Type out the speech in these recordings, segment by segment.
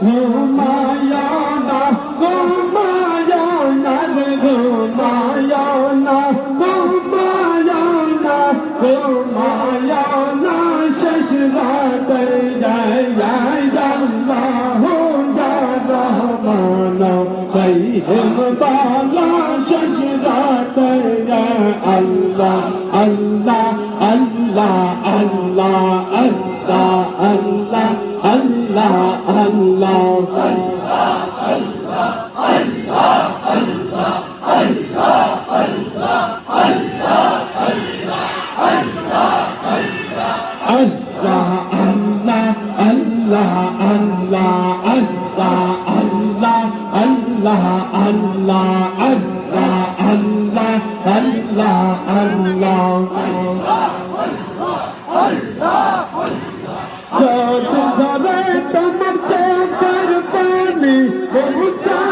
ঘুমায়া না ঘুমায়া না ঘুমায়া না ঘুমায়া না ঘুমায়া না। শেষ রাতে যায় আল্লাহ রহমান রহিম বালা শেষ রাতে যায় আল্লাহ আল্লাহ আল্লাহ আল্লাহ আল্লাহ আল্লাহ আল্লাহ। Santa Maria, para mim, vamos dar.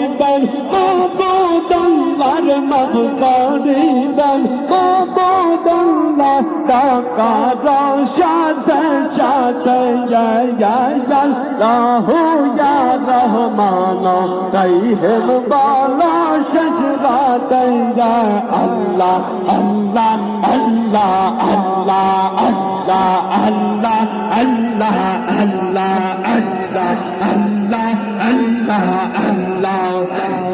করিবেন বাবুদাল্লার মাপ করিবেন বাবুদাল্লাহ টাকার সাথে সাথে রাহু ইয়া রহমান রহিম বালা শেষ রাতে আল্লাহ আল্লাহ আল্লাহ আল্লাহ আল্লাহ আল্লাহ আল্লাহ আল্লাহ আল্লাহ আল্লাহ আল্লাহ আল্লাহ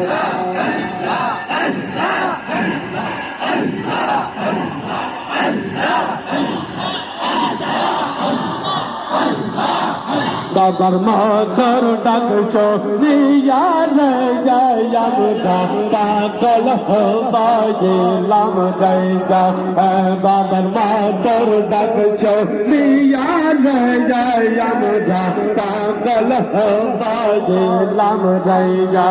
আমার মাতার ডাক চলিয়ার পাগল হবাইলাম রাইগা বাবার মাতার ডাক চলিয়ার পাগল হবাইলাম রাইগা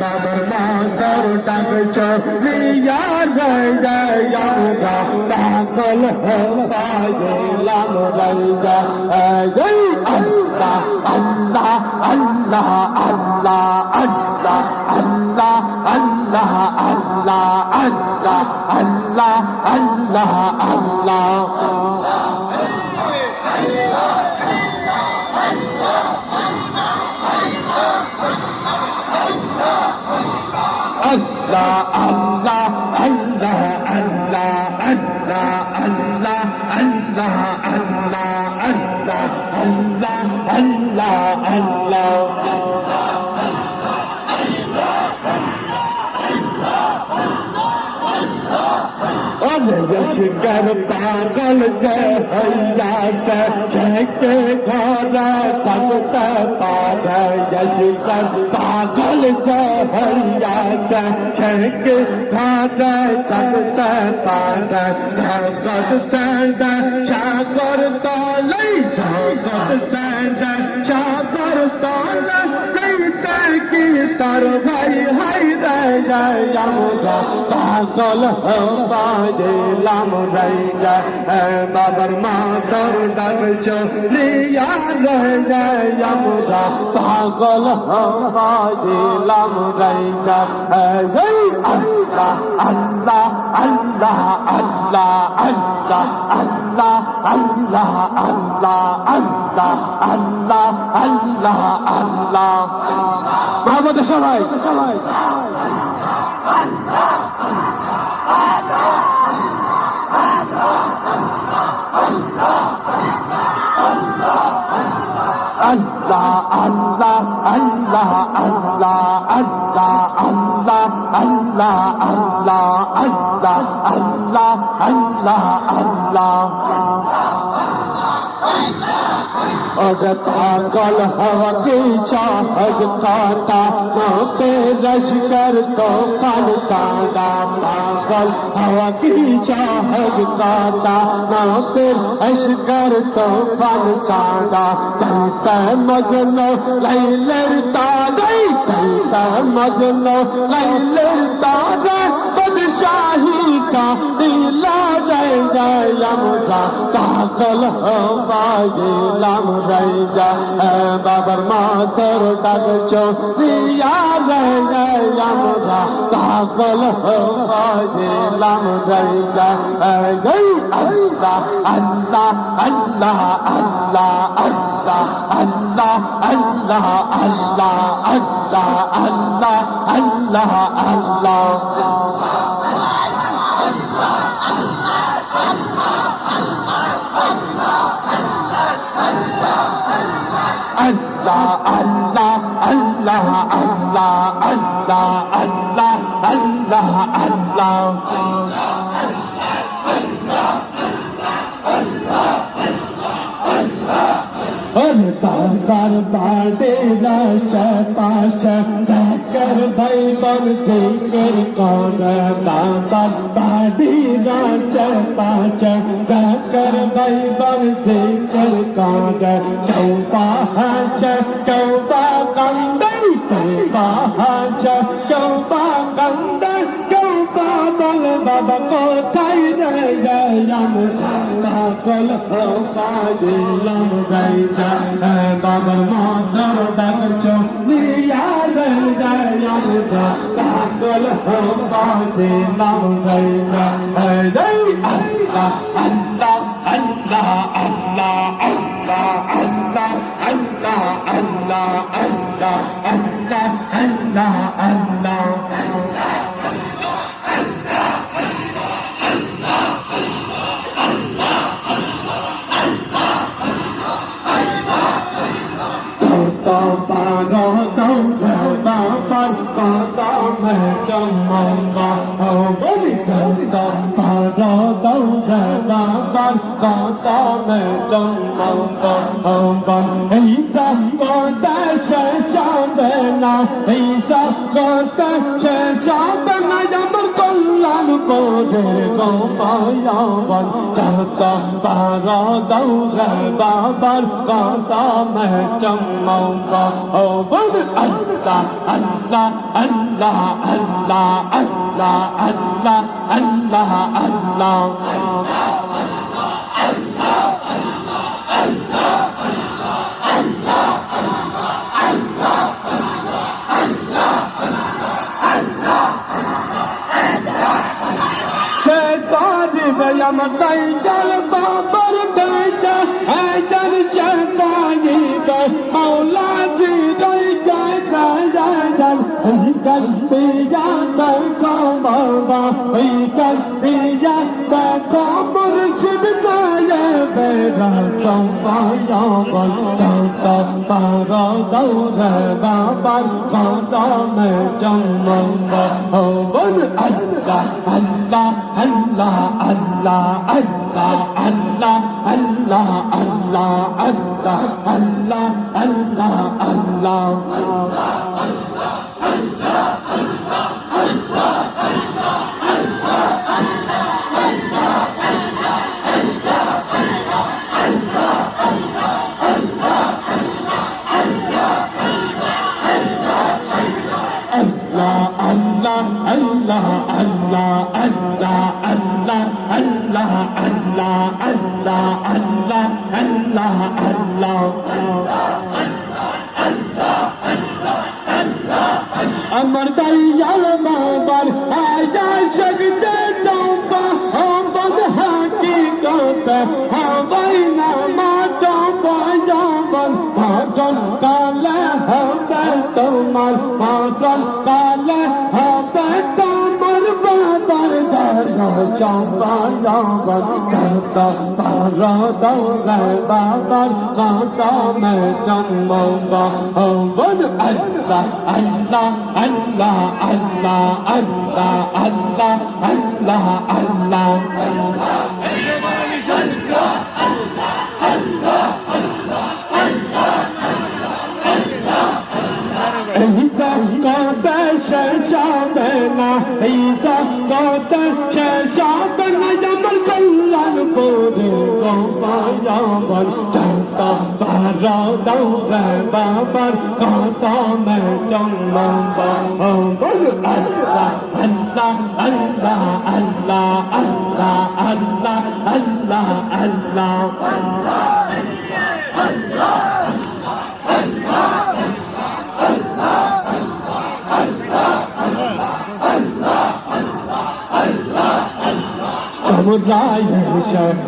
বাবার মাতর ডাক চলিয়া আমরা পাগল হবা গেলাম রে যায় আল্লাহ আল্লাহ আল্লাহ আল্লাহ আল্লাহ আল্লাহ আল্লাহ আল্লাহ আল্লাহ আল্লাহ আল্লাহ আল্লাহ আল্লাহ আল্লাহ আল্লাহ আল্লাহ আল্লাহ আল্লাহ यश करता कल जय हैया के घर तब पार यश करता कल जय हैया के घर तब पार छाकर चंड छाकर तालई তার ভাই হাই রে জয় আমরা পাগল বাজলাম রে জয় বাবার মাতর ডাক চলিয়া রে জয় আমরা পাগল বাজলাম রে জয় আল্লাহ আল্লাহ আল্লাহ আল্লাহ আল্লাহ আল্লাহ আল্লাহ আল্লাহ আল্লাহ আল্লাহ আল্লাহ আল্লাহ আমাদের সবাই আল্লাহ আল্লাহ আল্লাহ আল্লাহ আল্লাহ আল্লাহ আল্লাহ আল্লাহ আল্লাহ আল্লাহ আল্লাহ আল্লাহ अगता कल हवा की चाहत काता माँ पे रश कर तो कल चादा पागल हवा की चाहत काता माँ पे रश कर तो कल चादा तलता मजनो लई लड़ता नहीं तलता मजनो लई लड़ता नहीं নাম যা পাগল পাইলাম রাইজা বাবার মাথার ডাক চৌরিয়া রাইলাম যা পাগল পাইলাম রাইজা গই আল্লাহ আল্লাহ আল্লাহ আল্লাহ আল্লাহ আল্লাহ আল্লাহ আল্লাহ আল্লাহ আল্লাহ আল্লাহ আল্লাহ বাবার বাড়ে রাশা পাশা থাকার দৈবর থেকের কর বাবার বাড়ি রাশা পাশা থাকার দৈবর থেকের কর কৌপা হাসা দিলাম গাইতা বাবার মন্দর ডাক চলিয়া দয়ালদা পাগল হবা দিলাম গাইতা জয় আল্লাহ আল্লাহ কত চমঙ্গ এইটা কত চাঁদে না এইটা কত চাঁদে না আমার কল্যাণ করে গো মায়াবন কত পার দৌড় বাবার কত চমঙ্গ ও বল আল্লাহ আল্লাহ আল্লাহ আল্লাহ আল্লাহ আল্লাহ আল্লাহ আল্লাহ কে trong có gió còn trong tờ bà rô đâu rè bà ban có đó mẹ trong mong bờ hầu vẫn anh là anh là anh ভাজন কালে হবে তোমার ভাজন কালে হবে তোমার বাবার দর্শন পায়াবার কত পার দৌড়ে বাবার কত মে জন্ম হবন আল্লাহ আল্লাহ আল্লাহ আল্লাহ আল্লাহ আল্লাহ আল্লাহ আল্লাহ এই জগত শেষ হবে না এই জগত শেষ হবে না আমার কল্যাণ করে গোপায়াবন যত বার দৌড়ে বাবার কত মে জন্ম বল আল্লাহ আল্লাহ আল্লাহ আল্লাহ আল্লাহ আল্লাহ আল্লাহ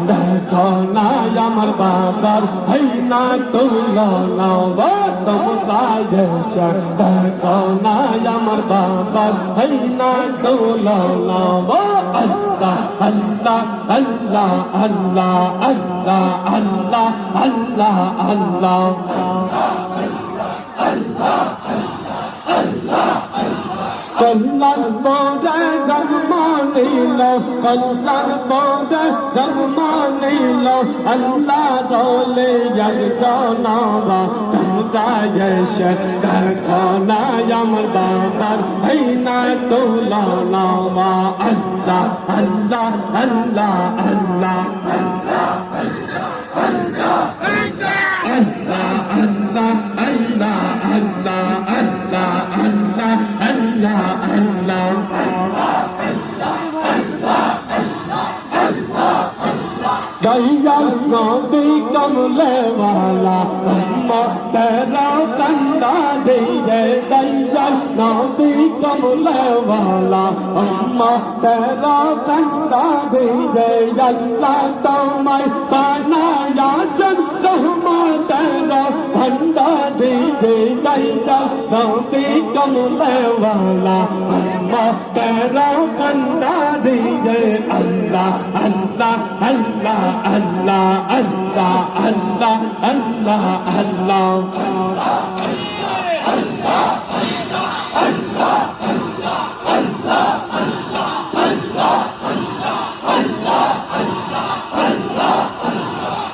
দেখো না আমার বাবার হই না তুলো নবা তোমরাই না আমার বাবার হই না তুলো নবা আল্লাহ আল্লাহ আল্লাহ আল্লাহ আল্লাহ আল্লাহ আল্লাহ আল্লাহ। কল্যাণ পরে জন্ম নিল কল্যাণ পরে জন্ম নিল আল্লাহ রোলে জনবা তোমরা এসে দেখো না আমার বাবার এই না তোলা নামা। আল্লাহ আল্লাহ আল্লাহ আল্লাহ আল্লাহ वाला अम्मा तेरा कहता भी दे अल्लाह तो मैं पाना याचन रहमा तेरा भंडा भी दे दैदा गाँधी कमले वाला अम्मा तेरा कंदा भी दे अल्लाह अल्लाह अल्लाह अल्लाह अल्लाह अल्लाह अल्लाह अल्लाह अल्लाह अल्लाह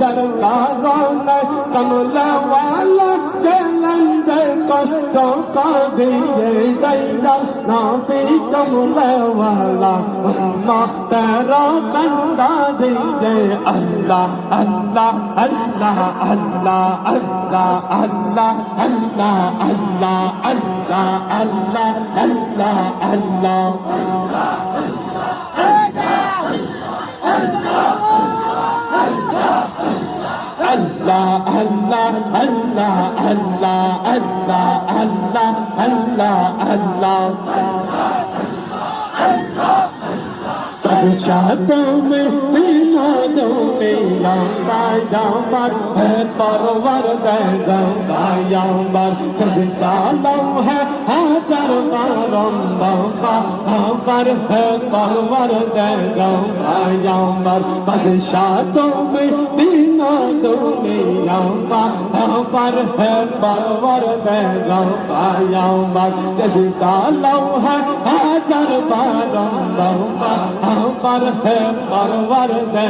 যার কারণে কমলাওয়ালা যে কষ্ট করিয়ে দয়াল নবী কমলাওয়ালা উম্মা তেরা কন্দা দিয়ে আল্লাহ আল্লাহ আল্লাহ আল্লাহ আল্লাহ আল্লাহ আল্লাহ আল্লাহ আল্লাহ আল্লাহ আল্লাহ আল্লাহ আল্লাহ Allah Allah Allah Allah Allah Allah Allah चाहतों में दीवानों में लौटा यामर है परवर गंगा यामर सदका लौ है हाजर मारम बाबा हामर है परवर गंगा यामर बादशाहतों में पर है परवर दे पायंबर सजदा लम है हाजर बारम पर है परवर दे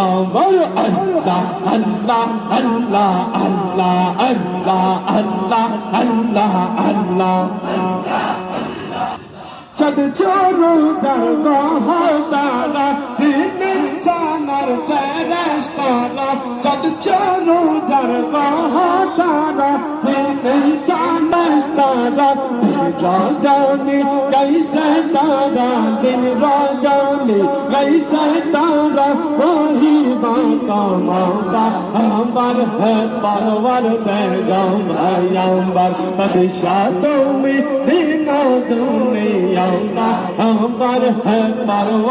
अमर अल्लाह अल्लाह अल्लाह अल्लाह अल्लाह अल्लाह अल्लाह अल्लाह चद चोरू दरगाह तारा दिन राजानी कैसे तारा वही बाका माता अमर है परवर पैगम अयंबर बादशाह तुम्हें दीना दुनिया का अमर है परवर